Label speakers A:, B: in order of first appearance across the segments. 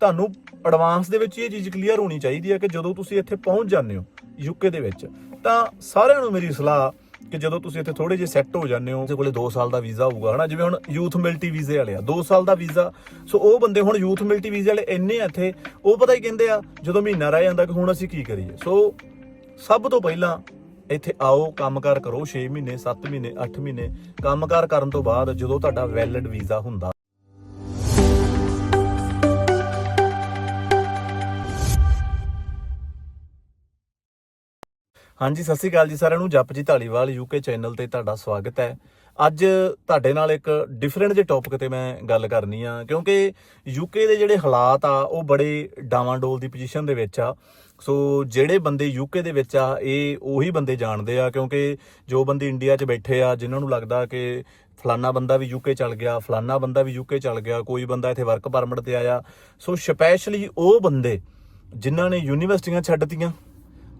A: ਤੁਹਾਨੂੰ ਐਡਵਾਂਸ ਦੇ ਵਿੱਚ ਇਹ ਚੀਜ਼ ਕਲੀਅਰ ਹੋਣੀ ਚਾਹੀਦੀ ਹੈ ਕਿ ਜਦੋਂ ਤੁਸੀਂ ਇੱਥੇ ਪਹੁੰਚ ਜਾਂਦੇ ਹੋ ਯੂਕੇ ਦੇ ਵਿੱਚ, ਤਾਂ ਸਾਰਿਆਂ ਨੂੰ ਮੇਰੀ ਸਲਾਹ ਕਿ ਜਦੋਂ ਤੁਸੀਂ ਇੱਥੇ ਥੋੜੇ ਜਿਹੇ ਸੈੱਟ ਹੋ ਜਾਂਦੇ ਹੋ ਤੇ ਕੋਲੇ 2 ਸਾਲ ਦਾ ਵੀਜ਼ਾ ਹੋਊਗਾ, ਹਨਾ? ਜਿਵੇਂ ਹੁਣ ਯੂਥ ਮਿਲਟੀ ਵੀਜ਼ੇ ਵਾਲੇ ਆ 2 ਸਾਲ ਦਾ ਵੀਜ਼ਾ। ਸੋ ਉਹ ਬੰਦੇ ਹੁਣ ਯੂਥ ਮਿਲਟੀ ਵੀਜ਼ੇ ਵਾਲੇ ਇੰਨੇ ਆ ਇੱਥੇ, ਉਹ ਪਤਾ ਹੀ ਕਹਿੰਦੇ ਆ? ਜਦੋਂ ਮਹੀਨਾ ਰਹਿ ਜਾਂਦਾ ਕਿ ਹੁਣ ਅਸੀਂ ਕੀ ਕਰੀਏ? ਸੋ ਸਭ ਤੋਂ ਪਹਿਲਾਂ ਇੱਥੇ ਆਓ, ਕੰਮਕਾਰ ਕਰੋ 6 ਮਹੀਨੇ 7 ਮਹੀਨੇ 8 ਮਹੀਨੇ, ਕੰਮਕਾਰ ਕਰਨ ਤੋਂ ਬਾਅਦ ਜਦੋਂ ਤੁਹਾਡਾ ਵੈਲਿਡ ਵੀਜ਼ਾ ਹੁੰਦਾ ਹਾਂਜੀ, ਸਤਿ ਸ਼੍ਰੀ ਅਕਾਲ ਜੀ ਸਾਰਿਆਂ ਨੂੰ। ਜਪਜੀ ਢਾਲੀਵਾਲ ਯੂਕੇ ਚੈਨਲ ਤੇ ਤੁਹਾਡਾ ਸਵਾਗਤ ਹੈ। ਅੱਜ ਤੁਹਾਡੇ ਨਾਲ ਇੱਕ ਡਿਫਰੈਂਟ ਜਿਹੇ ਟੌਪਿਕ ਤੇ ਮੈਂ ਗੱਲ ਕਰਨੀ ਆ, ਕਿਉਂਕਿ ਯੂਕੇ ਦੇ ਜਿਹੜੇ ਹਾਲਾਤ ਆ, ਉਹ ਬੜੇ ਡਾਵਾਂਡੋਲ ਦੀ ਪੋਜੀਸ਼ਨ ਦੇ ਵਿੱਚ ਆ। ਸੋ ਜਿਹੜੇ ਬੰਦੇ ਯੂਕੇ ਦੇ ਵਿੱਚ ਆ, ਇਹ ਉਹੀ ਬੰਦੇ ਜਾਣਦੇ ਆ, ਕਿਉਂਕਿ ਜੋ ਬੰਦੇ ਇੰਡੀਆ 'ਚ ਬੈਠੇ ਆ, ਜਿਨ੍ਹਾਂ ਨੂੰ ਲੱਗਦਾ ਕਿ ਫਲਾਨਾ ਬੰਦਾ ਵੀ ਯੂਕੇ ਚਲ ਗਿਆ, ਫਲਾਨਾ ਬੰਦਾ ਵੀ ਯੂਕੇ ਚਲ ਗਿਆ, ਕੋਈ ਬੰਦਾ ਇੱਥੇ ਵਰਕ ਪਰਮਿਟ ਤੇ ਆਇਆ। ਸੋ ਸਪੈਸ਼ਲੀ ਉਹ ਬੰਦੇ ਜਿਨ੍ਹਾਂ ਨੇ ਯੂਨੀਵਰਸਿਟੀਆਂ ਛੱਡਤੀਆਂ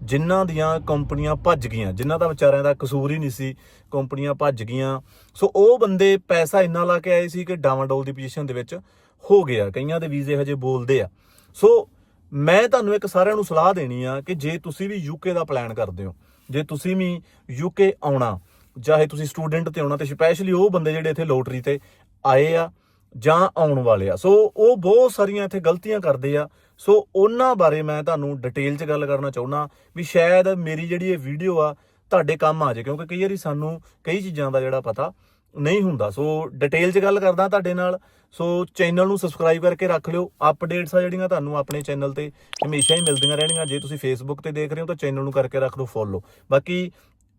A: ਜਿਨ੍ਹਾਂ ਦੀਆਂ ਕੰਪਨੀਆਂ ਭੱਜ ਗਈਆਂ, ਜਿਨ੍ਹਾਂ ਦਾ ਵਿਚਾਰਿਆਂ ਦਾ ਕਸੂਰ ਹੀ ਨਹੀਂ ਸੀ, ਕੰਪਨੀਆਂ ਭੱਜ ਗਈਆਂ। ਸੋ ਉਹ ਬੰਦੇ ਪੈਸਾ ਇੰਨਾ ਲਾ ਕੇ ਆਏ ਸੀ ਕਿ ਡਾਵਾਂਡੋਲ ਦੀ ਪੋਜੀਸ਼ਨ ਦੇ ਵਿੱਚ ਹੋ ਗਿਆ। ਕਈਆਂ ਦੇ ਵੀਜ਼ੇ ਹਜੇ ਬੋਲਦੇ ਆ। ਸੋ ਮੈਂ ਤੁਹਾਨੂੰ ਇੱਕ ਸਾਰਿਆਂ ਨੂੰ ਸਲਾਹ ਦੇਣੀ ਆ ਕਿ ਜੇ ਤੁਸੀਂ ਵੀ ਯੂਕੇ ਦਾ ਪਲਾਨ ਕਰਦੇ ਹੋ, ਜੇ ਤੁਸੀਂ ਵੀ ਯੂਕੇ ਆਉਣਾ, ਚਾਹੇ ਤੁਸੀਂ ਸਟੂਡੈਂਟ ਤੇ ਆਉਣਾ ਤੇ ਸਪੈਸ਼ਲੀ ਉਹ ਬੰਦੇ ਜਿਹੜੇ ਇੱਥੇ ਲੋਟਰੀ ਤੇ ਆਏ ਆ ਜਾਂ ਆਉਣ ਵਾਲੇ ਆ। ਸੋ ਉਹ ਬਹੁਤ ਸਾਰੀਆਂ ਇੱਥੇ ਗਲਤੀਆਂ ਕਰਦੇ ਆ। ਸੋ ਉਹਨਾਂ ਬਾਰੇ ਮੈਂ ਤੁਹਾਨੂੰ ਡਿਟੇਲ 'ਚ ਗੱਲ ਕਰਨਾ ਚਾਹੁੰਦਾ ਵੀ ਸ਼ਾਇਦ ਮੇਰੀ ਜਿਹੜੀ ਇਹ ਵੀਡੀਓ ਆ, ਤੁਹਾਡੇ ਕੰਮ ਆ ਜਾਏ, ਕਿਉਂਕਿ ਕਈ ਵਾਰੀ ਸਾਨੂੰ ਕਈ ਚੀਜ਼ਾਂ ਦਾ ਜਿਹੜਾ ਪਤਾ ਨਹੀਂ ਹੁੰਦਾ। ਸੋ ਡਿਟੇਲ 'ਚ ਗੱਲ ਕਰਦਾ ਤੁਹਾਡੇ ਨਾਲ। ਸੋ ਚੈਨਲ ਨੂੰ ਸਬਸਕ੍ਰਾਈਬ ਕਰਕੇ ਰੱਖ ਲਿਓ। ਅਪਡੇਟਸ ਆ ਜਿਹੜੀਆਂ ਤੁਹਾਨੂੰ ਆਪਣੇ ਚੈਨਲ ਤੇ ਹਮੇਸ਼ਾ ਹੀ ਮਿਲਦੀਆਂ ਰਹਿਣਗੀਆਂ। ਜੇ ਤੁਸੀਂ ਫੇਸਬੁੱਕ ਤੇ ਦੇਖ ਰਹੇ ਹੋ ਤਾਂ ਚੈਨਲ ਨੂੰ ਕਰਕੇ ਰੱਖ ਲਓ ਫੋਲੋ ਬਾਕੀ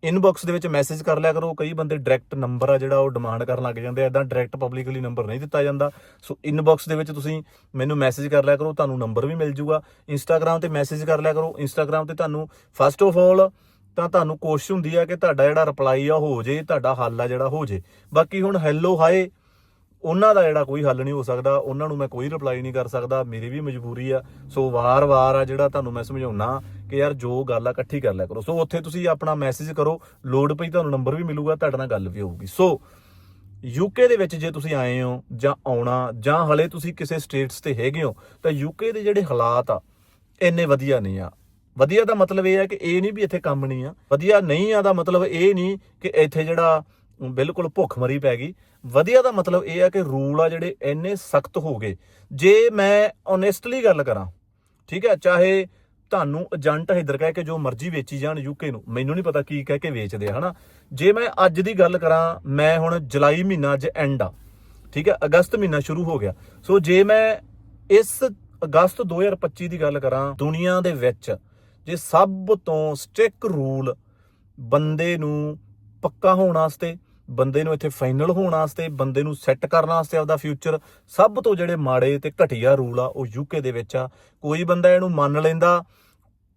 A: ਇਨਬਾਕਸ ਦੇ ਵਿੱਚ ਮੈਸੇਜ ਕਰ ਲਿਆ ਕਰੋ ਕਈ ਬੰਦੇ ਡਾਇਰੈਕਟ ਨੰਬਰ ਆ ਜਿਹੜਾ ਉਹ ਡਿਮਾਂਡ ਕਰਨ ਲੱਗ ਜਾਂਦੇ ਆ ਇਦਾਂ ਡਾਇਰੈਕਟ ਪਬਲਿਕਲੀ ਨੰਬਰ ਨਹੀਂ ਦਿੱਤਾ ਜਾਂਦਾ। ਸੋ ਇਨਬਾਕਸ ਦੇ ਵਿੱਚ ਤੁਸੀਂ ਮੈਨੂੰ ਮੈਸੇਜ ਕਰ ਲਿਆ ਕਰੋ, ਤੁਹਾਨੂੰ ਨੰਬਰ ਵੀ ਮਿਲ ਜੂਗਾ। ਇੰਸਟਾਗ੍ਰam ਤੇ ਮੈਸੇਜ ਕਰ ਲਿਆ ਕਰੋ ਇੰਸਟਾਗ੍ਰam ਤੇ ਤੁਹਾਨੂੰ ਫਸਟ ਆਫ ਆਲ ਤਾਂ ਤੁਹਾਨੂੰ ਕੋਸ਼ਿਸ਼ ਹੁੰਦੀ ਆ ਕਿ ਤੁਹਾਡਾ ਜਿਹੜਾ ਰਿਪਲਾਈ ਆ ਹੋ ਜੇ, ਤੁਹਾਡਾ ਹੱਲ ਆ ਜਿਹੜਾ ਹੋ ਜੇ। ਬਾਕੀ ਹੁਣ ਹੈਲੋ ਹਾਏ ਉਹਨਾਂ ਦਾ ਜਿਹੜਾ ਕੋਈ ਹੱਲ ਨਹੀਂ ਹੋ ਸਕਦਾ, ਉਹਨਾਂ ਨੂੰ ਮੈਂ ਕੋਈ ਰਿਪਲਾਈ ਨਹੀਂ ਕਰ ਸਕਦਾ, ਮੇਰੀ ਵੀ ਮਜਬੂਰੀ ਆ। ਸੋ ਵਾਰ-ਵਾਰ ਆ ਜਿਹੜਾ ਤੁਹਾਨੂੰ ਮੈਂ ਸਮਝਾਉਣਾ ਕਿ ਯਾਰ ਜੋ ਗੱਲ ਆ ਇਕੱਠੀ ਕਰ ਲਿਆ ਕਰੋ। ਸੋ ਉੱਥੇ ਤੁਸੀਂ ਆਪਣਾ ਮੈਸੇਜ ਕਰੋ ਲੋਡ ਪਈ ਤੁਹਾਨੂੰ ਨੰਬਰ ਵੀ ਮਿਲੂਗਾ, ਤੁਹਾਡੇ ਨਾਲ ਗੱਲ ਵੀ ਹੋਊਗੀ। ਸੋ ਯੂਕੇ ਦੇ ਵਿੱਚ ਜੇ ਤੁਸੀਂ ਆਏ ਹੋ ਜਾਂ ਆਉਣਾ ਜਾਂ ਹਲੇ ਤੁਸੀਂ ਕਿਸੇ ਸਟੇਟਸ ਤੇ ਹੈਗੇ ਹੋ, ਤਾਂ ਯੂਕੇ ਦੇ ਜਿਹੜੇ ਹਾਲਾਤ ਆ, ਇੰਨੇ ਵਧੀਆ ਨਹੀਂ ਆ। ਵਧੀਆ ਦਾ ਮਤਲਬ ਇਹ ਆ ਕਿ ਇਹ ਨਹੀਂ ਵੀ ਇੱਥੇ ਕੰਮ ਨਹੀਂ ਆ। ਵਧੀਆ ਨਹੀਂ ਆ ਦਾ ਮਤਲਬ ਇਹ ਨਹੀਂ ਕਿ ਇੱਥੇ ਜਿਹੜਾ ਬਿਲਕੁਲ ਭੁੱਖਮਰੀ ਪੈ ਗਈ। ਵਧੀਆ ਦਾ ਮਤਲਬ ਇਹ ਆ ਕਿ ਰੂਲ ਆ ਜਿਹੜੇ ਇੰਨੇ ਸਖਤ ਹੋ ਗਏ। ਜੇ ਮੈਂ ਓਨੈਸਟਲੀ ਗੱਲ ਕਰਾਂ, ਠੀਕ ਹੈ, ਚਾਹੇ ਤੁਹਾਨੂੰ ਏਜੰਟ ਇਧਰ ਕਹਿ ਕੇ ਜੋ ਮਰਜ਼ੀ ਵੇਚੀ ਜਾਣ ਯੂਕੇ ਨੂੰ, ਮੈਨੂੰ ਨਹੀਂ ਪਤਾ ਕੀ ਕਹਿ ਕੇ ਵੇਚਦੇ ਆ ਹਨਾ? ਜੇ ਮੈਂ ਅੱਜ ਦੀ ਗੱਲ ਕਰਾਂ, ਮੈਂ ਹੁਣ ਜੁਲਾਈ ਮਹੀਨਾ ਅੱਜ ਐਂਡ ਆ, ਠੀਕ ਹੈ, ਅਗਸਤ ਮਹੀਨਾ ਸ਼ੁਰੂ ਹੋ ਗਿਆ। ਸੋ ਜੇ ਮੈਂ ਇਸ ਅਗਸਤ 2025 ਦੀ ਗੱਲ ਕਰਾਂ, ਦੁਨੀਆ ਦੇ ਵਿੱਚ ਜੇ ਸਭ ਤੋਂ ਸਟ੍ਰਿਕ ਰੂਲ ਬੰਦੇ ਨੂੰ ਪੱਕਾ ਹੋਣ ਵਾਸਤੇ ਬੰਦੇ ਨੂੰ ਇੱਥੇ ਫਾਈਨਲ ਹੋਣ ਵਾਸਤੇ, ਬੰਦੇ ਨੂੰ ਸੈੱਟ ਕਰਨ ਵਾਸਤੇ ਆਪਦਾ ਫਿਊਚਰ ਸਭ ਤੋਂ ਜਿਹੜੇ ਮਾੜੇ ਤੇ ਘਟੀਆ ਰੂਲ ਆ, ਉਹ ਯੂਕੇ ਦੇ ਵਿੱਚ ਆ। ਕੋਈ ਬੰਦਾ ਇਹਨੂੰ ਮੰਨ ਲੈਂਦਾ,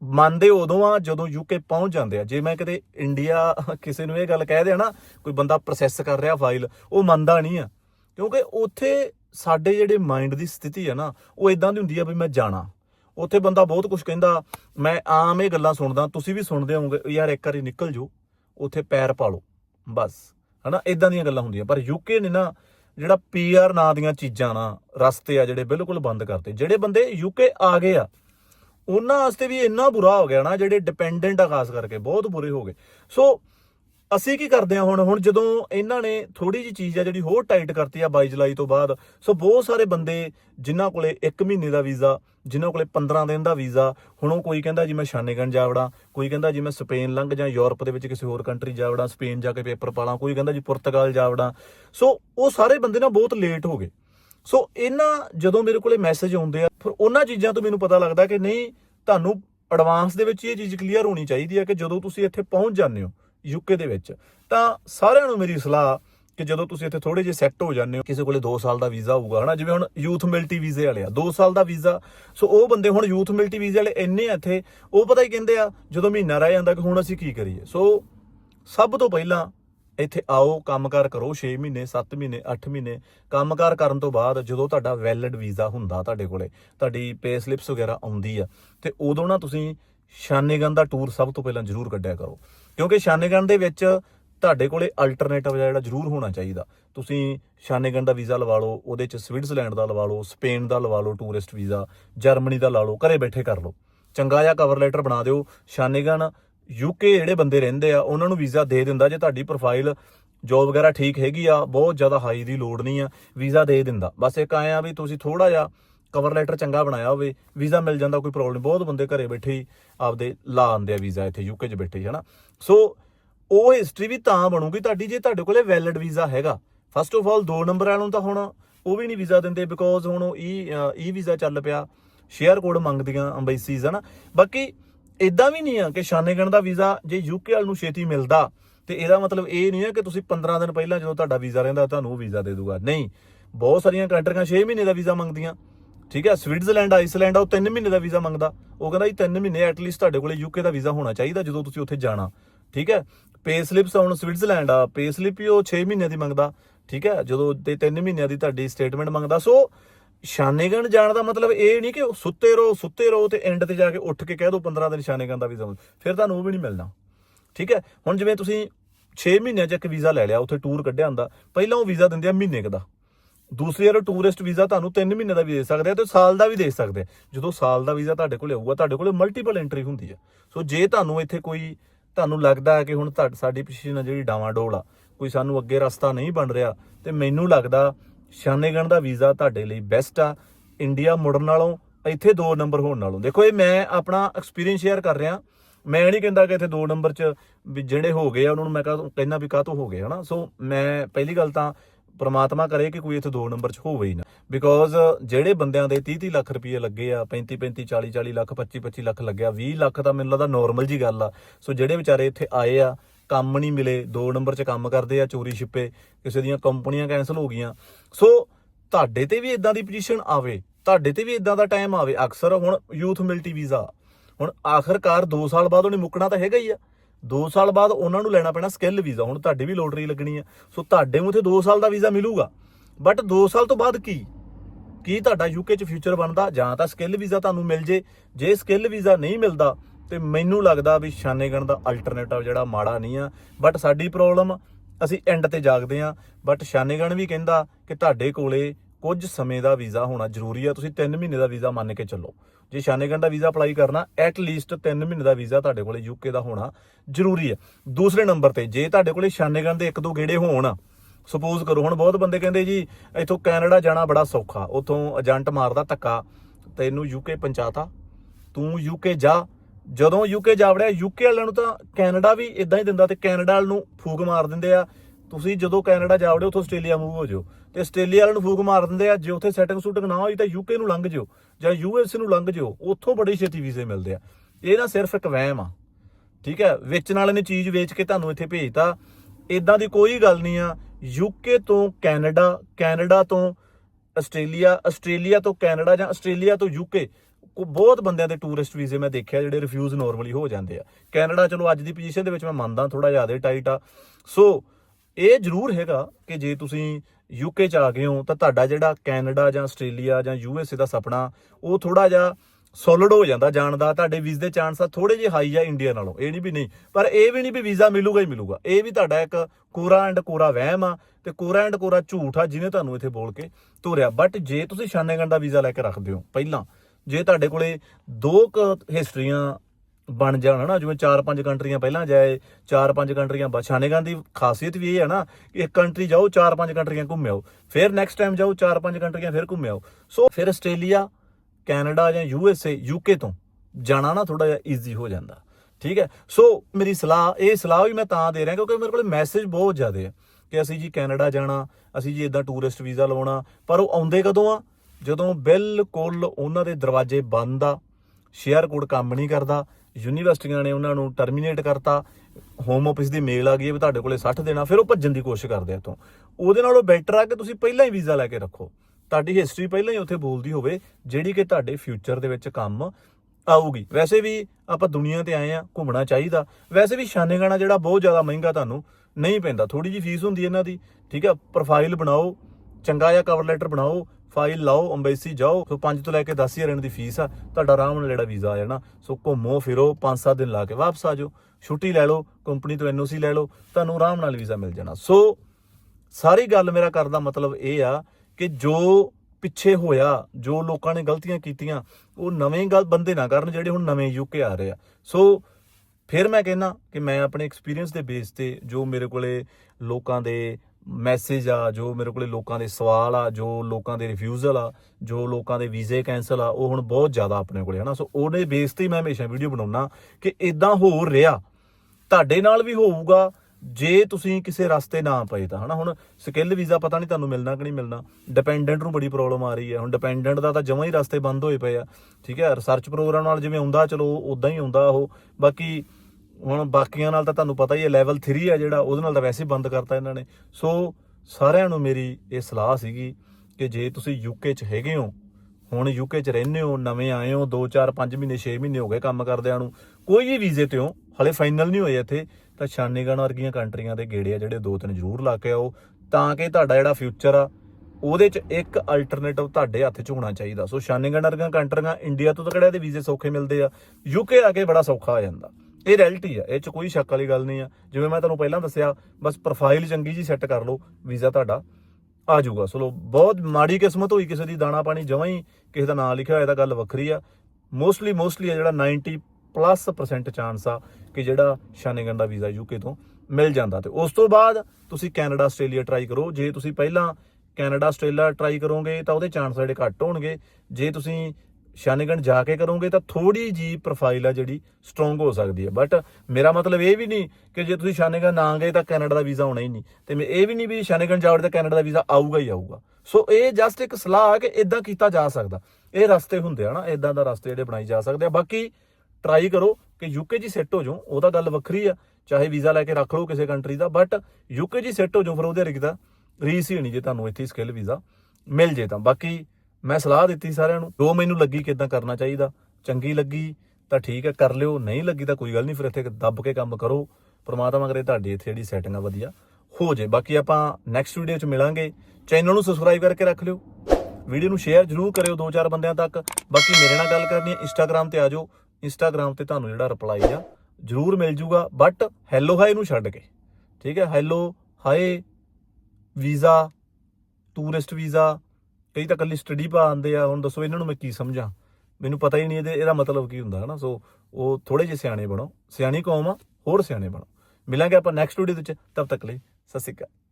A: ਮੰਨਦੇ ਉਦੋਂ ਆ ਜਦੋਂ ਯੂਕੇ ਪਹੁੰਚ ਜਾਂਦੇ ਆ। ਜੇ ਮੈਂ ਕਿਤੇ ਇੰਡੀਆ ਕਿਸੇ ਨੂੰ ਇਹ ਗੱਲ ਕਹਿ ਦਿਆਂ ਨਾ, ਕੋਈ ਬੰਦਾ ਪ੍ਰੋਸੈਸ ਕਰ ਰਿਹਾ ਫਾਈਲ ਉਹ ਮੰਨਦਾ ਨਹੀਂ ਆ। ਕਿਉਂਕਿ ਉੱਥੇ ਸਾਡੇ ਜਿਹੜੇ ਮਾਈਂਡ ਦੀ ਸਥਿਤੀ ਆ ਨਾ, ਉਹ ਇਦਾਂ ਦੀ ਹੁੰਦੀ ਆ ਵੀ ਮੈਂ ਜਾਣਾ। ਉੱਥੇ ਬੰਦਾ ਬਹੁਤ ਕੁਝ ਕਹਿੰਦਾ, ਮੈਂ ਆਮ ਇਹ ਗੱਲਾਂ ਸੁਣਦਾ, ਤੁਸੀਂ ਵੀ ਸੁਣਦੇ ਹੋਵੋਗੇ, ਯਾਰ ਇੱਕ ਵਾਰੀ ਨਿਕਲ ਜਾਓ, ਉੱਥੇ ਪੈਰ ਪਾ ਲਓ। ਬਸ। ਹਨਾ ਇਦਾਂ ਦੀਆਂ ਗੱਲਾਂ ਹੁੰਦੀਆਂ। ਪਰ ਯੂਕੇ ਨੇ ਨਾ, ਜਿਹੜਾ ਪੀਆਰ ਨਾਂ ਦੀਆਂ ਚੀਜ਼ਾਂ ਨਾ, ਰਸਤੇ ਆ ਜਿਹੜੇ ਬਿਲਕੁਲ ਬੰਦ ਕਰਤੇ। ਜਿਹੜੇ ਬੰਦੇ ਯੂਕੇ ਆ ਗਏ ਆ, ਉਹਨਾਂ ਵਾਸਤੇ ਵੀ ਇੰਨਾ ਬੁਰਾ ਹੋ ਗਿਆ ਨਾ, ਜਿਹੜੇ ਡਿਪੈਂਡੈਂਟ ਆ ਖਾਸ ਕਰਕੇ, ਬਹੁਤ ਬੁਰੇ ਹੋ ਗਏ। ਸੋ ਅਸੀਂ ਕੀ ਕਰਦੇ ਆ ਹੁਣ? ਹੁਣ ਜਦੋਂ ਇਹਨਾਂ ਨੇ ਥੋੜੀ ਜੀ ਚੀਜ਼ ਆ ਜਿਹੜੀ ਹੋਰ ਟਾਈਟ ਕਰਤੀ ਆ 22 ਜੁਲਾਈ ਤੋਂ ਬਾਅਦ, ਸੋ ਬਹੁਤ ਸਾਰੇ ਬੰਦੇ ਜਿਨ੍ਹਾਂ ਕੋਲੇ 1 ਮਹੀਨੇ ਦਾ ਵੀਜ਼ਾ, ਜਿਨ੍ਹਾਂ ਕੋਲੇ 15 ਦਿਨ ਦਾ ਵੀਜ਼ਾ, ਹੁਣ ਉਹ ਕੋਈ ਕਹਿੰਦਾ ਜੀ ਮੈਂ ਸ਼ਾਨੇਗਨ ਜਾ ਵੜਾਂ, ਕੋਈ ਕਹਿੰਦਾ ਜੀ ਮੈਂ ਸਪੇਨ ਲੰਘ ਜਾਂ ਯੂਰਪ ਦੇ ਵਿੱਚ ਕਿਸੇ ਹੋਰ ਕੰਟਰੀ ਜਾ ਵੜਾਂ, ਸਪੇਨ ਜਾ ਕੇ ਪੇਪਰ ਪਾਲਾਂ, ਕੋਈ ਕਹਿੰਦਾ ਜੀ ਪੁਰਤਗਾਲ ਜਾ ਵੜਾਂ। ਸੋ ਉਹ ਸਾਰੇ ਬੰਦੇ ਨਾ ਬਹੁਤ ਲੇਟ ਹੋ ਗਏ। ਸੋ ਇਹਨਾਂ ਜਦੋਂ ਮੇਰੇ ਕੋਲੇ ਮੈਸੇਜ ਆਉਂਦੇ ਆ, ਫਿਰ ਉਹਨਾਂ ਚੀਜ਼ਾਂ ਤੋਂ ਮੈਨੂੰ ਪਤਾ ਲੱਗਦਾ ਕਿ ਨਹੀਂ, ਤੁਹਾਨੂੰ ਐਡਵਾਂਸ ਦੇ ਵਿੱਚ ਇਹ ਚੀਜ਼ ਕਲੀਅਰ ਹੋਣੀ ਚਾਹੀਦੀ ਹੈ ਕਿ ਜਦੋਂ ਤੁਸੀਂ ਇੱਥੇ ਪਹੁੰਚ ਜਾਂਦੇ ਹੋ। ਯੂਕੇ ਦੇ ਵਿੱਚ। ਤਾਂ ਸਾਰਿਆਂ ਨੂੰ ਮੇਰੀ ਸਲਾਹ ਕਿ ਜਦੋਂ ਤੁਸੀਂ ਇੱਥੇ ਥੋੜੇ ਜਿਹੇ ਸੈੱਟ ਹੋ ਜਾਂਦੇ ਹੋ, ਕਿਸੇ ਕੋਲੇ 2 ਸਾਲ ਦਾ ਵੀਜ਼ਾ ਹੋਊਗਾ, ਹਨਾ? ਜਿਵੇਂ ਹੁਣ ਯੂਥ ਮਿਲਟੀ ਵੀਜ਼ੇ ਵਾਲੇ ਆ 2 ਸਾਲ ਦਾ ਵੀਜ਼ਾ। ਸੋ ਉਹ ਬੰਦੇ ਹੁਣ ਯੂਥ ਮਿਲਟੀ ਵੀਜ਼ੇ ਵਾਲੇ ਇੰਨੇ ਆ ਇੱਥੇ, ਉਹ ਪਤਾ ਹੀ ਕਹਿੰਦੇ ਆ, ਜਦੋਂ ਮਹੀਨਾ ਰਹਿ ਜਾਂਦਾ ਕਿ ਹੁਣ ਅਸੀਂ ਕੀ ਕਰੀਏ? ਸੋ ਸਭ ਤੋਂ ਪਹਿਲਾਂ ਇੱਥੇ ਆਓ, ਕੰਮਕਾਰ ਕਰੋ 6 ਮਹੀਨੇ 7 ਮਹੀਨੇ 8 ਮਹੀਨੇ, ਕੰਮਕਾਰ ਕਰਨ ਤੋਂ ਬਾਅਦ ਜਦੋਂ ਤੁਹਾਡਾ ਵੈਲਿਡ ਵੀਜ਼ਾ ਹੁੰਦਾ ਤੁਹਾਡੇ ਕੋਲੇ, ਤੁਹਾਡੀ ਪੇ ਸਲਿਪਸ ਵਗੈਰਾ ਆਉਂਦੀ ਆ, ਤੇ ਉਦੋਂ ਨਾ ਤੁਸੀਂ ਸ਼ਾਨੇਗਨ ਦਾ ਟੂਰ ਸਭ ਤੋਂ ਪਹਿਲਾਂ ਜ਼ਰੂਰ ਕੱਢਿਆ ਕਰੋ। ਕਿਉਂਕਿ ਸ਼ਾਨੇਗਨ ਦੇ ਵਿੱਚ ਤੁਹਾਡੇ ਕੋਲੇ ਅਲਟਰਨੇਟਿਵ ਜਿਹੜਾ ਜ਼ਰੂਰ ਹੋਣਾ ਚਾਹੀਦਾ। ਤੁਸੀਂ ਸ਼ਾਨੇਗਨ ਦਾ ਵੀਜ਼ਾ ਲਵਾ ਲਓ, ਉਹਦੇ ਚ ਸਵਿਟਜ਼ਰਲੈਂਡ ਦਾ ਲਵਾ ਲਓ, ਸਪੇਨ ਦਾ ਲਵਾ ਲਓ ਟੂਰਿਸਟ ਵੀਜ਼ਾ, ਜਰਮਨੀ ਦਾ ਲਾ ਲਓ, ਘਰੇ ਬੈਠੇ ਕਰ ਲਓ। ਚੰਗਾ ਜਿਹਾ ਕਵਰ ਲੈਟਰ ਬਣਾ ਦਿਓ। ਸ਼ਾਨੇਗਨ ਯੂਕੇ ਜਿਹੜੇ ਬੰਦੇ ਰਹਿੰਦੇ ਆ, ਉਹਨਾਂ ਨੂੰ ਵੀਜ਼ਾ ਦੇ ਦਿੰਦਾ ਜੇ ਤੁਹਾਡੀ ਪ੍ਰੋਫਾਈਲ ਜੋਬ ਵਗੈਰਾ ਠੀਕ ਹੈਗੀ ਆ, ਬਹੁਤ ਜ਼ਿਆਦਾ ਹਾਈ ਦੀ ਲੋੜ ਨਹੀਂ ਆ, ਵੀਜ਼ਾ ਦੇ ਦਿੰਦਾ। ਬਸ ਇੱਕ ਆਇਆ ਵੀ ਤੁਸੀਂ ਥੋੜਾ ਜਿਹਾ ਕਵਰ ਲੈਟਰ ਚੰਗਾ ਬਣਾਇਆ ਹੋਵੇ, ਵੀਜ਼ਾ ਮਿਲ ਜਾਂਦਾ, ਕੋਈ ਪ੍ਰੋਬਲਮ ਬਹੁਤ ਬੰਦੇ ਘਰੇ ਬੈਠੇ ਹੀ ਆਪਦੇ ਲਾ ਆਉਂਦੇ ਆ ਵੀਜ਼ਾ ਇੱਥੇ ਯੂਕੇ 'ਚ ਬੈਠੇ ਹੀ, ਹਨਾ? ਸੋ ਉਹ ਹਿਸਟਰੀ ਵੀ ਤਾਂ ਬਣੂਗੀ ਤੁਹਾਡੀ, ਜੇ ਤੁਹਾਡੇ ਕੋਲੇ ਵੈਲਿਡ ਵੀਜ਼ਾ ਹੈਗਾ। ਫਸਟ ਆਫ ਆਲ ਦੋ ਨੰਬਰ ਵਾਲੋਂ ਤਾਂ ਹੁਣ ਉਹ ਵੀ ਨਹੀਂ ਵੀਜ਼ਾ ਦਿੰਦੇ ਬਿਕੋਜ਼ ਹੁਣ ਉਹ ਈ ਈ ਵੀਜ਼ਾ ਚੱਲ ਪਿਆ। ਸ਼ੇਅਰ ਕੋਡ ਮੰਗਦੀਆਂ ਅੰਬੈਸੀਜ਼ ਹਨਾ? ਬਾਕੀ ਇਦਾਂ ਵੀ ਨਹੀਂ ਆ ਕਿ ਸ਼ਾਨੇਗਣ ਦਾ ਵੀਜ਼ਾ, ਜੇ ਯੂਕੇ ਵਾਲ ਨੂੰ ਛੇਤੀ ਮਿਲਦਾ, ਤੇ ਇਹਦਾ ਮਤਲਬ ਇਹ ਨਹੀਂ ਹੈ ਕਿ ਤੁਸੀਂ 15 ਦਿਨ ਪਹਿਲਾਂ ਜਦੋਂ ਤੁਹਾਡਾ ਵੀਜ਼ਾ ਰਹਿੰਦਾ, ਤੁਹਾਨੂੰ ਉਹ ਵੀਜ਼ਾ ਦੇ ਦੂਗਾ। ਨਹੀਂ, ਬਹੁਤ ਸਾਰੀਆਂ ਕੰਟਰੀਆਂ 6 ਮਹੀਨੇ ਦਾ ਵੀਜ਼ਾ ਮੰਗਦੀਆਂ। ਠੀਕ ਹੈ, ਸਵਿਟਜ਼ਰਲੈਂਡ ਆਈਸਲੈਂਡ ਆ, ਉਹ 3 ਮਹੀਨੇ ਦਾ ਵੀਜ਼ਾ ਮੰਗਦਾ। ਉਹ ਕਹਿੰਦਾ ਜੀ 3 ਮਹੀਨੇ ਐਟਲੀਸਟ ਤੁਹਾਡੇ ਕੋਲੇ ਯੂਕੇ ਦਾ ਵੀਜ਼ਾ ਹੋਣਾ ਚਾਹੀਦਾ ਜਦੋਂ ਤੁਸੀਂ ਉੱਥੇ ਜਾਣਾ। ਠੀਕ ਹੈ ਪੇ ਸਲਿਪਸ ਹੁਣ ਸਵਿਟਜ਼ਰਲੈਂਡ ਆ ਪੇ ਸਲਿਪ ਹੀ ਉਹ 6 ਮਹੀਨਿਆਂ ਦੀ ਮੰਗਦਾ। ਠੀਕ ਹੈ, ਜਦੋਂ ਤੇ 3 ਮਹੀਨਿਆਂ ਦੀ ਤੁਹਾਡੀ ਸਟੇਟਮੈਂਟ ਮੰਗਦਾ। ਸੋ ਸ਼ਾਨੇਗਨ ਜਾਣ ਦਾ ਮਤਲਬ ਇਹ ਨਹੀਂ ਕਿ ਉਹ ਸੁੱਤੇ ਰਹੋ ਸੁੱਤੇ ਰਹੋ ਤੇ ਐਂਡ ਤੇ ਜਾ ਕੇ ਉੱਠ ਕੇ ਕਹਿ ਦੋ 15 ਦਿਨ ਸ਼ਾਨੇਗਨ ਦਾ ਵੀਜ਼ਾ ਫਿਰ ਤੁਹਾਨੂੰ ਉਹ ਵੀ ਨਹੀਂ ਮਿਲਣਾ। ਠੀਕ ਹੈ, ਹੁਣ ਜਿਵੇਂ ਤੁਸੀਂ 6 ਮਹੀਨਿਆਂ 'ਚ ਇੱਕ ਵੀਜ਼ਾ ਲੈ ਲਿਆ, ਉੱਥੇ ਟੂਰ ਕੱਢਿਆ ਹੁੰਦਾ, ਪਹਿਲਾਂ ਉਹ ਵੀਜ਼ਾ ਦਿੰਦੇ ਆ ਮਹੀਨੇ ਕੁ ਦਾ। ਦੂਸਰੀ ਵਾਰ ਟੂਰਿਸਟ ਵੀਜ਼ਾ ਤੁਹਾਨੂੰ 3 ਮਹੀਨੇ ਦਾ ਵੀ ਦੇ ਸਕਦੇ ਆ ਤੇ ਸਾਲ ਦਾ ਵੀ ਦੇ ਸਕਦੇ ਆ। ਜਦੋਂ ਸਾਲ ਦਾ ਵੀਜ਼ਾ ਤੁਹਾਡੇ ਕੋਲ ਆਊਗਾ, ਤੁਹਾਡੇ ਕੋਲ ਮਲਟੀਪਲ ਐਂਟਰੀ ਹੁੰਦੀ ਹੈ ਸੋ ਜੇ ਤੁਹਾਨੂੰ ਇੱਥੇ ਕੋਈ, ਤੁਹਾਨੂੰ ਲੱਗਦਾ ਹੈ ਕਿ ਹੁਣ ਤੁਹਾਡੀ ਸਾਡੀ ਪੋਜੀਸ਼ਨ ਆ ਜਿਹੜੀ ਡਾਵਾਂਡੋਲ ਆ, ਕੋਈ ਸਾਨੂੰ ਅੱਗੇ ਰਸਤਾ ਨਹੀਂ ਬਣ ਰਿਹਾ, ਤੇ ਮੈਨੂੰ ਲੱਗਦਾ ਸ਼ਾਨੇਗਣ ਦਾ ਵੀਜ਼ਾ ਤੁਹਾਡੇ ਲਈ ਬੈਸਟ ਆ। ਇੰਡੀਆ ਮੁੜਨ ਨਾਲੋਂ, ਇੱਥੇ ਦੋ ਨੰਬਰ ਹੋਣ ਨਾਲੋਂ। ਦੇਖੋ ਇਹ ਮੈਂ ਆਪਣਾ ਐਕਸਪੀਰੀਅੰਸ ਸ਼ੇਅਰ ਕਰ ਰਿਹਾ। ਮੈਂ ਨਹੀਂ ਕਹਿੰਦਾ ਕਿ ਇੱਥੇ ਦੋ ਨੰਬਰ 'ਚ ਵੀ ਜਿਹੜੇ ਹੋ ਗਏ ਆ, ਉਹਨਾਂ ਨੂੰ ਮੈਂ ਕਹਾਂ, ਕਹਿੰਦਾ ਵੀ ਕਾਹ ਤੋਂ ਹੋ ਗਏ, ਹਨਾ? ਸੋ ਮੈਂ ਪਹਿਲੀ ਗੱਲ ਤਾਂ ਪ੍ਰਮਾਤਮਾ ਕਰੇ ਕਿ ਕੋਈ ਇੱਥੇ ਦੋ ਨੰਬਰ 'ਚ ਹੋਵੇ ਹੀ ਨਾ। ਬਿਕੋਜ਼ ਜਿਹੜੇ ਬੰਦਿਆਂ ਦੇ 30 30 ਲੱਖ ਰੁਪਏ ਲੱਗੇ ਆ 35 35 40 40 ਲੱਖ 25 25 ਲੱਖ ਲੱਗਿਆ 20 ਲੱਖ ਤਾਂ ਮੈਨੂੰ ਲੱਗਦਾ ਨਾਰਮਲ ਜੀ ਗੱਲ ਆ। ਸੋ ਜਿਹੜੇ ਵਿਚਾਰੇ ਇੱਥੇ ਆਏ ਆ, ਕੰਮ ਨਹੀਂ ਮਿਲੇ, ਦੋ ਨੰਬਰ 'ਚ ਕੰਮ ਕਰਦੇ ਆ ਚੋਰੀ ਛਿਪੇ, ਕਿਸੇ ਦੀਆਂ ਕੰਪਨੀਆਂ ਕੈਨਸਲ ਹੋ ਗਈਆਂ। ਸੋ ਤੁਹਾਡੇ ਤੇ ਵੀ ਇਦਾਂ ਦੀ ਪੋਜੀਸ਼ਨ ਆਵੇ, ਤੁਹਾਡੇ ਤੇ ਵੀ ਇਦਾਂ ਦਾ ਟਾਈਮ ਆਵੇ। ਅਕਸਰ ਹੁਣ ਯੂਥ ਮਿਲਟੀ ਵੀਜ਼ਾ ਹੁਣ ਆਖਰਕਾਰ 2 ਸਾਲ ਬਾਅਦ ਉਹਨੇ ਮੁੱਕਣਾ ਤਾਂ ਹੈਗਾ ਹੀ ਆ। 2 ਸਾਲ ਬਾਅਦ ਉਹਨਾਂ ਨੂੰ ਲੈਣਾ ਪੈਣਾ ਸਕਿੱਲ ਵੀਜ਼ਾ ਹੁਣ ਤੁਹਾਡੀ ਵੀ ਲੋਟਰੀ ਲੱਗਣੀ ਹੈ ਸੋ ਤੁਹਾਡੇ ਨੂੰ ਇੱਥੇ 2 ਸਾਲ ਦਾ ਵੀਜ਼ਾ ਮਿਲੂਗਾ। ਬਟ 2 ਸਾਲ ਤੋਂ ਬਾਅਦ ਕੀ? ਕੀ ਤੁਹਾਡਾ ਯੂਕੇ 'ਚ ਫਿਊਚਰ ਬਣਦਾ? ਜਾਂ ਤਾਂ ਸਕਿੱਲ ਵੀਜ਼ਾ ਤੁਹਾਨੂੰ ਮਿਲ ਜੇ। ਜੇ ਸਕਿੱਲ ਵੀਜ਼ਾ ਨਹੀਂ ਮਿਲਦਾ, ਤੇ ਮੈਨੂੰ ਲੱਗਦਾ ਵੀ ਸ਼ਾਨੇਗਣ ਦਾ ਅਲਟਰਨੇਟਿਵ ਜਿਹੜਾ ਮਾੜਾ ਨਹੀਂ ਆ। ਬਟ ਸਾਡੀ ਪ੍ਰੋਬਲਮ ਅਸੀਂ ਐਂਡ ਤੇ ਜਾਗਦੇ ਆ। ਬਟ ਸ਼ਾਨੇਗਣ ਵੀ ਕਹਿੰਦਾ ਕਿ ਤੁਹਾਡੇ ਕੋਲੇ ਕੁਝ ਸਮੇਂ ਦਾ ਵੀਜ਼ਾ ਹੋਣਾ ਜ਼ਰੂਰੀ ਆ। ਤੁਸੀਂ 3 ਮਹੀਨੇ ਦਾ ਵੀਜ਼ਾ ਮੰਨ ਕੇ ਚੱਲੋ। ਜੇ ਸ਼ਾਨੇਗਨ ਦਾ ਵੀਜ਼ਾ ਅਪਲਾਈ ਕਰਨਾ ਐਟ ਲੀਸਟ 3 ਮਹੀਨੇ ਦਾ ਵੀਜ਼ਾ ਤੁਹਾਡੇ ਕੋਲੇ ਯੂਕੇ ਦਾ ਹੋਣਾ ਜ਼ਰੂਰੀ ਹੈ। ਦੂਸਰੇ ਨੰਬਰ ਤੇ, ਜੇ ਤੁਹਾਡੇ ਕੋਲੇ ਸ਼ਾਨੇਗਨ ਦੇ ਇੱਕ ਦੋ ਗੇੜੇ ਹੋਣ ਸਪੋਜ਼ ਕਰੋ, ਹੁਣ ਬਹੁਤ ਬੰਦੇ ਕਹਿੰਦੇ ਜੀ, ਇੱਥੋਂ ਕੈਨੇਡਾ ਜਾਣਾ ਬੜਾ ਸੌਖਾ, ਉਥੋਂ ਏਜੰਟ ਮਾਰਦਾ ਧੱਕਾ, ਤੈਨੂੰ ਯੂਕੇ ਪਹੁੰਚਾਤਾ, ਤੂੰ ਯੂਕੇ ਜਾ। ਜਦੋਂ ਯੂਕੇ ਜਾ ਵੜਿਆ ਯੂਕੇ ਵਾਲਿਆਂ ਨੂੰ ਤਾਂ ਕੈਨੇਡਾ ਵੀ ਇਦਾਂ ਹੀ ਦਿੰਦਾ ਤੇ ਕੈਨੇਡਾ ਵਾਲ ਨੂੰ ਫੂਕ ਮਾਰ ਦਿੰਦੇ ਆ। ਤੁਸੀਂ ਜਦੋਂ ਕੈਨੇਡਾ ਜਾ ਵੜੇ ਉੱਥੋਂ ਆਸਟ੍ਰੇਲੀਆ ਮੂਵ ਹੋ ਜਾਓ। ਤੇ ਆਸਟ੍ਰੇਲੀਆ ਵਾਲਿਆਂ ਨੂੰ ਫੂਕ ਮਾਰ ਦਿੰਦੇ ਆ, ਜੇ ਉੱਥੇ ਸੈਟਿੰਗ ਸੂਟਿੰਗ ਨਾ ਹੋਈ ਤਾਂ ਯੂਕੇ ਨੂੰ ਲੰਘ ਜਿਓ, ਜਾਂ ਯੂਐਸ ਨੂੰ ਲੰਘ ਜਿਓ, ਉੱਥੋਂ ਬੜੇ ਛੇਤੀ ਵੀਜ਼ੇ ਮਿਲਦੇ ਆ। ਇਹ ਨਾ ਸਿਰਫ ਇੱਕ ਵਹਿਮ ਆ। ਠੀਕ ਹੈ? ਵੇਚਣ ਵਾਲੇ ਨੇ ਚੀਜ਼ ਵੇਚ ਕੇ ਤੁਹਾਨੂੰ ਇੱਥੇ ਭੇਜਤਾ। ਇਦਾਂ ਦੀ ਕੋਈ ਗੱਲ ਨਹੀਂ ਆ। ਯੂਕੇ ਤੋਂ ਕੈਨੇਡਾ ਕੈਨੇਡਾ ਤੋਂ ਆਸਟ੍ਰੇਲੀਆ ਆਸਟ੍ਰੇਲੀਆ ਤੋਂ ਕੈਨੇਡਾ ਜਾਂ ਆਸਟ੍ਰੇਲੀਆ ਤੋਂ ਯੂਕੇ ਕੋ ਬਹੁਤ ਬੰਦਿਆਂ ਦੇ ਟੂਰਿਸਟ ਵੀਜ਼ੇ ਮੈਂ ਦੇਖਿਆ ਜਿਹੜੇ ਰਿਫਿਊਜ਼ ਨਾਰਮਲੀ ਹੋ ਜਾਂਦੇ ਆ। ਕੈਨੇਡਾ, ਚਲੋ ਅੱਜ ਦੀ ਪੋਜੀਸ਼ਨ ਦੇ ਵਿੱਚ ਮੈਂ ਮੰਨਦਾ ਥੋੜਾ ਜ਼ਿਆਦਾ ਟਾਈਟ ਆ। ਸੋ ਇਹ ਜ਼ਰੂਰ ਹੈਗਾ ਕਿ ਜੇ ਤੁਸੀਂ ਯੂਕੇ ਚ ਆ ਗਏ ਹੋ, ਤਾਂ ਤੁਹਾਡਾ ਜਿਹੜਾ ਕੈਨੇਡਾ ਜਾਂ ਆਸਟ੍ਰੇਲੀਆ ਜਾਂ ਯੂਐਸਏ ਦਾ ਸੁਪਨਾ, ਉਹ ਥੋੜਾ ਜਿਹਾ ਸੋਲਿਡ ਹੋ ਜਾਂਦਾ ਜਾਣ ਦਾ। ਤੁਹਾਡੇ ਵੀਜ਼ੇ ਦੇ ਚਾਂਸ ਆ ਥੋੜੇ ਜਿਹੇ ਹਾਈ ਆ ਇੰਡੀਆ ਨਾਲੋਂ। ਇਹ ਨਹੀਂ ਵੀ ਨਹੀਂ, ਪਰ ਇਹ ਵੀ ਨਹੀਂ ਵੀ ਵੀਜ਼ਾ ਮਿਲੂਗਾ ਹੀ ਮਿਲੂਗਾ। ਇਹ ਵੀ ਤੁਹਾਡਾ ਇੱਕ ਕੋਰਾ ਐਂਡ ਕੋਰਾ ਵਹਿਮ ਆ ਤੇ ਕੋਰਾ ਐਂਡ ਕੋਰਾ ਝੂਠ ਆ ਜਿਹਨੇ ਤੁਹਾਨੂੰ ਇੱਥੇ ਬੋਲ ਕੇ ਤੋਰਿਆ। ਬਟ ਜੇ ਤੁਸੀਂ ਸ਼ਾਨੇਗਨ ਦਾ ਵੀਜ਼ਾ ਲੈ ਕੇ ਰੱਖਦੇ ਹੋ ਪਹਿਲਾਂ, ਜੇ ਤੁਹਾਡੇ ਕੋਲੇ ਦੋ ਕ ਹਿਸਟਰੀਆਂ ਬਣ ਜਾਣ ਨਾ ਜਿਵੇਂ 4-5 ਕੰਟਰੀਆਂ ਪਹਿਲਾਂ ਜਾਏ 4-5 ਕੰਟਰੀਆਂ ਬਾਅਦ ਦੀ ਖਾਸੀਅਤ ਵੀ ਇਹ ਹੈ ਨਾ ਕਿ ਇੱਕ ਕੰਟਰੀ ਜਾਓ 4-5 ਕੰਟਰੀਆਂ ਘੁੰਮਿਓ ਫਿਰ ਨੈਕਸਟ ਟਾਈਮ ਜਾਓ 4-5 ਕੰਟਰੀਆਂ ਫਿਰ ਘੁੰਮਿਓ ਸੋ ਫਿਰ ਆਸਟ੍ਰੇਲੀਆ, ਕੈਨੇਡਾ ਜਾਂ ਯੂਐਸਏ ਯੂਕੇ ਤੋਂ ਜਾਣਾ ਨਾ ਥੋੜਾ ਜਿਹਾ ਈਜ਼ੀ ਹੋ ਜਾਂਦਾ। ਠੀਕ ਹੈ? ਸੋ ਮੇਰੀ ਸਲਾਹ, ਇਹ ਸਲਾਹ ਵੀ ਮੈਂ ਤਾਂ ਦੇ ਰਿਹਾ ਕਿਉਂਕਿ ਮੇਰੇ ਕੋਲ ਮੈਸੇਜ ਬਹੁਤ ਜ਼ਿਆਦਾ ਹੈ ਕਿ ਅਸੀਂ ਜੀ ਕੈਨੇਡਾ ਜਾਣਾ, ਅਸੀਂ ਜੀ ਇਦਾਂ ਟੂਰਿਸਟ ਵੀਜ਼ਾ ਲਵਾਉਣਾ, ਪਰ ਉਹ ਆਉਂਦੇ ਕਦੋਂ ਆ? ਜਦੋਂ ਬਿਲਕੁਲ ਉਹਨਾਂ ਦੇ ਦਰਵਾਜ਼ੇ ਬੰਦ ਆ ਸ਼ੇਅਰ ਕੋਡ ਕੰਮ ਨਹੀਂ ਕਰਦਾ ਯੂਨੀਵਰਸਿਟੀਆਂ ਨੇ ਉਹਨਾਂ ਨੂੰ ਟਰਮੀਨੇਟ ਕਰਤਾ ਹੋਮ ਆਫਿਸ ਦੀ ਮੇਲ ਆ ਗਈ ਹੈ ਵੀ ਤੁਹਾਡੇ ਕੋਲੇ 60 ਦੇਣਾ, ਫਿਰ ਉਹ ਭੱਜਣ ਦੀ ਕੋਸ਼ਿਸ਼ ਕਰਦੇ ਆ ਤੋਂ ਉਹਦੇ ਨਾਲੋਂ ਬੈਟਰ ਆ ਕਿ ਤੁਸੀਂ ਪਹਿਲਾਂ ਹੀ ਵੀਜ਼ਾ ਲੈ ਕੇ ਰੱਖੋ। ਤੁਹਾਡੀ ਹਿਸਟਰੀ ਪਹਿਲਾਂ ਹੀ ਉੱਥੇ ਬੋਲਦੀ ਹੋਵੇ, ਜਿਹੜੀ ਕਿ ਤੁਹਾਡੇ ਫਿਊਚਰ ਦੇ ਵਿੱਚ ਕੰਮ ਆਊਗੀ। ਵੈਸੇ ਵੀ ਆਪਾਂ ਦੁਨੀਆ ਤੇ ਆਏ ਆ, ਘੁੰਮਣਾ ਚਾਹੀਦਾ। ਵੈਸੇ ਵੀ ਸ਼ਾਨੇ ਗਾਣਾ ਜਿਹੜਾ ਬਹੁਤ ਜ਼ਿਆਦਾ ਮਹਿੰਗਾ ਤੁਹਾਨੂੰ ਨਹੀਂ ਪੈਂਦਾ। ਥੋੜੀ ਜੀ ਫੀਸ ਹੁੰਦੀ ਇਹਨਾਂ ਦੀ, ਠੀਕ ਆ? ਪ੍ਰੋਫਾਈਲ ਬਣਾਓ, ਚੰਗਾ ਜਿਹਾ ਕਵਰ ਲੈਟਰ ਬਣਾਓ ਫਾਈਲ ਲਾਓ, ਅੰਬੈਸੀ ਜਾਓ ਸੋ 5 ਤੋਂ ਲੈ ਕੇ 10000 ਰੁਪਏ ਦੀ ਫੀਸ ਆ, ਤੁਹਾਡਾ ਆਰਾਮ ਨਾਲ ਜਿਹੜਾ ਵੀਜ਼ਾ ਆ ਜਾਣਾ। ਸੋ ਘੁੰਮੋ, ਫਿਰੋ 5-7 ਦਿਨ ਲਾ ਕੇ ਵਾਪਸ ਆ ਜਾਓ। ਛੁੱਟੀ ਲੈ ਲਓ, ਕੰਪਨੀ ਤੋਂ ਐਨਓਸੀ ਲੈ ਲਓ, ਤੁਹਾਨੂੰ ਆਰਾਮ ਨਾਲ ਵੀਜ਼ਾ ਮਿਲ ਜਾਣਾ। ਸੋ ਸਾਰੀ ਗੱਲ ਮੇਰਾ ਕਰਨ ਦਾ ਮਤਲਬ ਇਹ ਆ ਕਿ ਜੋ ਪਿੱਛੇ ਹੋਇਆ, ਜੋ ਲੋਕਾਂ ਨੇ ਗਲਤੀਆਂ ਕੀਤੀਆਂ, ਉਹ ਨਵੇਂ ਗੱਲ ਬੰਦੇ ਨਾ ਕਰਨ ਜਿਹੜੇ ਹੁਣ ਨਵੇਂ ਯੂਕੇ ਆ ਰਹੇ ਆ। ਸੋ ਫਿਰ ਮੈਂ ਕਹਿੰਨਾ ਕਿ ਮੈਂ ਆਪਣੇ ਐਕਸਪੀਰੀਅੰਸ ਦੇ ਬੇਸ ਤੇ ਜੋ ਮੇਰੇ ਕੋਲੇ ਲੋਕਾਂ ਦੇ ਮੈਸੇਜ ਆ, ਜੋ ਮੇਰੇ ਕੋਲੇ ਲੋਕਾਂ ਦੇ ਸਵਾਲ ਆ, ਜੋ ਲੋਕਾਂ ਦੇ ਰਿਫਿਊਜ਼ਲ ਆ, ਜੋ ਲੋਕਾਂ ਦੇ ਵੀਜ਼ੇ ਕੈਨਸਲ ਆ, ਉਹ ਹੁਣ ਬਹੁਤ ਜ਼ਿਆਦਾ ਆਪਣੇ ਕੋਲੇ, ਹਨਾ? ਸੋ ਉਹਦੇ ਬੇਸ ਤੇ ਮੈਂ ਹਮੇਸ਼ਾ ਵੀਡੀਓ ਬਣਾਉਣਾ ਕਿ ਇਦਾਂ ਹੋ ਰਿਹਾ। ਤੁਹਾਡੇ ਨਾਲ ਵੀ ਹੋਊਗਾ, ਜੇ ਤੁਸੀਂ ਕਿਸੇ ਰਸਤੇ ਨਾ ਪਏ ਤਾਂ, ਹਨਾ? ਹੁਣ ਸਕਿੱਲ ਵੀਜ਼ਾ ਪਤਾ ਨਹੀਂ ਤੁਹਾਨੂੰ ਮਿਲਣਾ ਕਿ ਨਹੀਂ ਮਿਲਣਾ। ਡਿਪੈਂਡੈਂਟ ਨੂੰ ਬੜੀ ਪ੍ਰੋਬਲਮ ਆ ਰਹੀ ਹੈ। ਹੁਣ ਡਿਪੈਂਡੈਂਟ ਦਾ ਤਾਂ ਜਮਾਂ ਹੀ ਰਸਤੇ ਬੰਦ ਹੋਏ ਪਏ ਆ। ਠੀਕ ਹੈ? ਰਿਸਰਚ ਪ੍ਰੋਗਰਾਮ ਨਾਲ ਜਿਵੇਂ ਆਉਂਦਾ ਚਲੋ ਉਦਾਂ ਹੀ ਆਉਂਦਾ ਉਹ। ਬਾਕੀ ਹੁਣ ਬਾਕੀਆਂ ਨਾਲ ਤਾਂ ਤੁਹਾਨੂੰ ਪਤਾ ਹੀ ਹੈ ਲੈਵਲ 3 ਆ ਜਿਹੜਾ, ਉਹਦੇ ਨਾਲ ਤਾਂ ਵੈਸੇ ਬੰਦ ਕਰਤਾ ਇਹਨਾਂ ਨੇ। ਸੋ ਸਾਰਿਆਂ ਨੂੰ ਮੇਰੀ ਇਹ ਸਲਾਹ ਸੀਗੀ ਕਿ ਜੇ ਤੁਸੀਂ ਯੂਕੇ 'ਚ ਹੈਗੇ ਹੋ, ਹੁਣ ਯੂਕੇ 'ਚ ਰਹਿੰਦੇ ਹੋ, ਨਵੇਂ ਆਏ ਹੋ 2 4 5 ਮਹੀਨੇ 6 ਮਹੀਨੇ ਹੋ ਗਏ ਕੰਮ ਕਰਦਿਆਂ ਨੂੰ, ਕੋਈ ਵੀ ਵੀਜ਼ੇ ਤੇ ਹੋ, ਹਲੇ ਫਾਈਨਲ ਨਹੀਂ ਹੋਏ ਇੱਥੇ, ਤਾਂ ਸ਼ਾਨੀਗਣ ਵਰਗੀਆਂ ਕੰਟਰੀਆਂ ਦੇ ਗੇੜੇ ਆ ਜਿਹੜੇ ਦੋ ਤਿੰਨ ਜ਼ਰੂਰ ਲਾ ਕੇ ਆਓ, ਤਾਂ ਕਿ ਤੁਹਾਡਾ ਜਿਹੜਾ ਫਿਊਚਰ ਆ, ਉਹਦੇ 'ਚ ਇੱਕ ਅਲਟਰਨੇਟਿਵ ਤੁਹਾਡੇ ਹੱਥ 'ਚ ਹੋਣਾ ਚਾਹੀਦਾ। ਸੋ ਸ਼ਾਨੀਗਣ ਵਰਗੀਆਂ ਕੰਟਰੀਆਂ ਇੰਡੀਆ ਤੋਂ ਤਾਂ ਕਿਹੜਾ ਇਹਦੇ ਵੀਜ਼ੇ ਸੌਖੇ ਮਿਲਦੇ ਆ? ਯੂਕੇ ਆ ਕੇ ਬੜਾ ਸੌਖਾ ਹੋ ਜਾਂਦਾ। ਇਹ ਰੈਲਿਟੀ ਆ, ਇਹ 'ਚ ਕੋਈ ਸ਼ੱਕ ਵਾਲੀ ਗੱਲ ਨਹੀਂ ਆ। ਜਿਵੇਂ ਮੈਂ ਤੁਹਾਨੂੰ ਪਹਿਲਾਂ ਦੱਸਿਆ, ਬਸ ਪ੍ਰੋਫਾਈਲ ਚੰਗੀ ਜੀ ਸੈੱਟ ਕਰ ਲਓ, ਵੀਜ਼ਾ ਤੁਹਾਡਾ ਆ ਜਾਊਗਾ। ਚਲੋ ਬਹੁਤ ਮਾੜੀ ਕਿਸਮਤ ਹੋਈ ਕਿਸੇ ਦੀ, ਦਾਣਾ ਪਾਣੀ ਜਮਾਂ ਹੀ ਕਿਸੇ ਦਾ ਨਾਂ ਲਿਖਿਆ ਹੋਇਆ ਤਾਂ ਗੱਲ ਵੱਖਰੀ ਆ। ਮੋਸਟਲੀ ਮੋਸਟਲੀ ਆ ਜਿਹੜਾ 90 ਪਲੱਸ ਪਰਸੈਂਟ ਚਾਂਸ ਆ ਕਿ ਜਿਹੜਾ ਸ਼ਾਨੇਗਨ ਦਾ ਵੀਜ਼ਾ ਯੂਕੇ ਤੋਂ ਮਿਲ ਜਾਂਦਾ। ਤੇ ਉਸ ਤੋਂ ਬਾਅਦ ਤੁਸੀਂ ਕੈਨੇਡਾ, ਆਸਟ੍ਰੇਲੀਆ ਟਰਾਈ ਕਰੋ। ਜੇ ਤੁਸੀਂ ਪਹਿਲਾਂ ਕੈਨੇਡਾ, ਆਸਟ੍ਰੇਲੀਆ ਟਰਾਈ ਕਰੋਗੇ, ਤਾਂ ਉਹਦੇ ਚਾਂਸ ਜਿਹੜੇ ਘੱਟ ਹੋਣਗੇ। ਜੇ ਤੁਸੀਂ ਸ਼ਾਨੇਗਨ ਜਾ ਕੇ ਕਰੋਗੇ ਤਾਂ ਥੋੜੀ ਜੀ ਪ੍ਰੋਫਾਈਲ ਆ ਜਿਹੜੀ ਸਟਰੋਂਗ ਹੋ ਸਕਦੀ ਹੈ। ਬਟ ਮੇਰਾ ਮਤਲਬ ਇਹ ਵੀ ਨਹੀਂ ਕਿ ਜੇ ਤੁਸੀਂ ਸ਼ਾਨੇਗਨ ਨਾ ਗਏ ਤਾਂ ਕੈਨੇਡਾ ਦਾ ਵੀਜ਼ਾ ਹੋਣਾ ਹੀ ਨਹੀਂ। ਤੇ ਮੈਂ ਇਹ ਵੀ ਨਹੀਂ ਵੀ ਸ਼ਾਨੇਗਨ ਜਾਓਗੇ ਤਾਂ ਕੈਨੇਡਾ ਦਾ ਵੀਜ਼ਾ ਆਊਗਾ ਹੀ ਆਊਗਾ। ਸੋ ਇਹ ਜਸਟ ਇੱਕ ਸਲਾਹ ਹੈ ਕਿ ਇਦਾਂ ਕੀਤਾ ਜਾ ਸਕਦਾ। ਇਹ ਰਸਤੇ ਹੁੰਦੇ ਆ ਨਾ ਇਦਾਂ ਦਾ ਰਸਤੇ ਜਿਹੜੇ ਬਣਾਈ ਜਾ ਸਕਦੇ ਆ। ਬਾਕੀ ਟਰਾਈ ਕਰੋ ਕਿ ਯੂਕੇ ਜੀ ਸੈੱਟ ਹੋ ਜਾਓ ਉਹਦਾ ਗੱਲ ਵੱਖਰੀ ਆ। ਚਾਹੇ ਵੀਜ਼ਾ ਲੈ ਕੇ ਰੱਖ ਲਓ ਕਿਸੇ ਕੰਟਰੀ ਦਾ ਬਟ ਯੂਕੇ ਜੀ ਸੈੱਟ ਹੋ ਜਾਓ, ਫਿਰ ਉਹਦੇ ਰਿਕਦਾ ਰੀਸ ਹੀ ਨਹੀਂ ਜੇ ਤੁਹਾਨੂੰ ਇੱਥੇ ਸਕਿੱਲ ਵੀਜ਼ਾ ਮਿਲ ਜੇ ਤਾਂ। ਬਾਕੀ ਮੈਂ ਸਲਾਹ ਦਿੱਤੀ ਸਾਰਿਆਂ ਨੂੰ, ਜੋ ਮੈਨੂੰ ਲੱਗੀ ਕਿਦਾਂ ਕਰਨਾ ਚਾਹੀਦਾ, ਚੰਗੀ ਲੱਗੀ ਤਾਂ ਠੀਕ ਹੈ, ਕਰ ਲਿਓ, ਨਹੀਂ ਲੱਗੀ ਤਾਂ ਕੋਈ ਗੱਲ ਨਹੀਂ, ਫਿਰ ਇੱਥੇ ਦੱਬ ਕੇ ਕੰਮ ਕਰੋ। ਪ੍ਰਮਾਤਮਾ ਕਰੇ ਤੁਹਾਡੀ ਇੱਥੇ ਜਿਹੜੀ ਸੈਟਿੰਗ ਆ ਵਧੀਆ ਹੋ ਜੇ। ਬਾਕੀ ਆਪਾਂ ਨੈਕਸਟ ਵੀਡੀਓ 'ਚ ਮਿਲਾਂਗੇ। ਚੈਨਲ ਨੂੰ ਸਬਸਕ੍ਰਾਈਬ ਕਰਕੇ ਰੱਖ ਲਿਓ। ਵੀਡੀਓ ਨੂੰ ਸ਼ੇਅਰ ਜਰੂਰ ਕਰਿਓ ਦੋ ਚਾਰ ਬੰਦਿਆਂ ਤੱਕ। ਬਾਕੀ ਮੇਰੇ ਨਾਲ ਗੱਲ ਕਰਨੀ ਹੈ ਇੰਸਟਾਗ੍ਰam ਤੇ ਆ ਜਾਓ। ਇੰਸਟਾਗ੍ਰam ਤੇ ਤੁਹਾਨੂੰ ਜਿਹੜਾ ਰਿਪਲਾਈ ਆ, ਜਰੂਰ ਮਿਲ ਜੂਗਾ। ਬਟ ਹੈਲੋ ਹਾਈ ਨੂੰ ਛੱਡ ਕੇ। ਠੀਕ ਹੈ hello hi visa tourist visa ਕਈ ਤਾਂ ਕੱਲੀ ਸਟੱਡੀ ਪਾ ਆਉਂਦੇ ਆ, ਹੁਣ ਦੱਸੋ ਇਹਨਾਂ ਨੂੰ ਮੈਂ ਕੀ ਸਮਝਾਂ? ਮੈਨੂੰ ਪਤਾ ਹੀ ਨਹੀਂ ਇਹਦੇ, ਇਹਦਾ ਮਤਲਬ ਕੀ ਹੁੰਦਾ ਹੈ ਨਾ ਸੋ ਉਹ ਥੋੜੇ ਜਿਹੇ ਸਿਆਣੇ ਬਣੋ। ਸਿਆਣੀ ਕੌਮ ਆ, ਹੋਰ ਸਿਆਣੇ ਬਣੋ। ਮਿਲਾਂਗੇ ਆਪਾਂ ਨੈਕਸਟ ਵੀਡੀਓ ਵਿੱਚ। ਤਬ ਤੱਕ ਲਈ, ਸਤਿ ਸ਼੍ਰੀ ਅਕਾਲ।